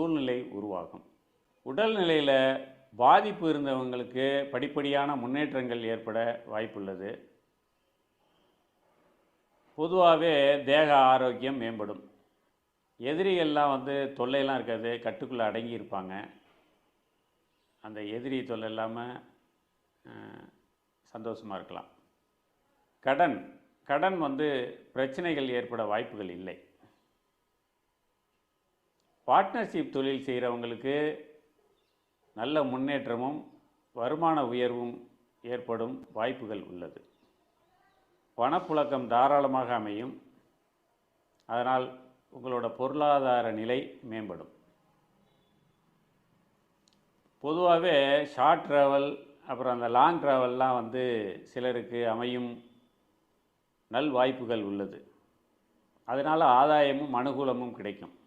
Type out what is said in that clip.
சூழ்நிலை உருவாகும். உடல்நிலையில் பாதிப்பு இருந்தவங்களுக்கு படிப்படியான முன்னேற்றங்கள் ஏற்பட வாய்ப்புள்ளது. பொதுவாகவே தேக ஆரோக்கியம் மேம்படும். எதிரிகள்லாம் வந்து தொல்லையெல்லாம் இருக்காது கட்டுக்குள்ளே அடங்கி இருப்பாங்க. அந்த எதிரி தொல்லை இல்லாமல் சந்தோஷமாக இருக்கலாம். கடன் கடன் வந்து பிரச்சனைகள் ஏற்பட வாய்ப்புகள் இல்லை. பார்ட்னர்ஷிப் தொழில் செய்கிறவங்களுக்கு நல்ல முன்னேற்றமும் வருமான உயர்வும் ஏற்படும் வாய்ப்புகள் உள்ளது. பணப்புழக்கம் தாராளமாக அமையும். அதனால் உங்களோட பொருளாதார நிலை மேம்படும். பொதுவாகவே ஷார்ட் ட்ராவல் அப்புறம் அந்த லாங் ட்ராவல்லாம் வந்து சிலருக்கு அமையும் நல் வாய்ப்புகள் உள்ளது. அதனால் ஆதாயமும் அனுகூலமும் கிடைக்கும்.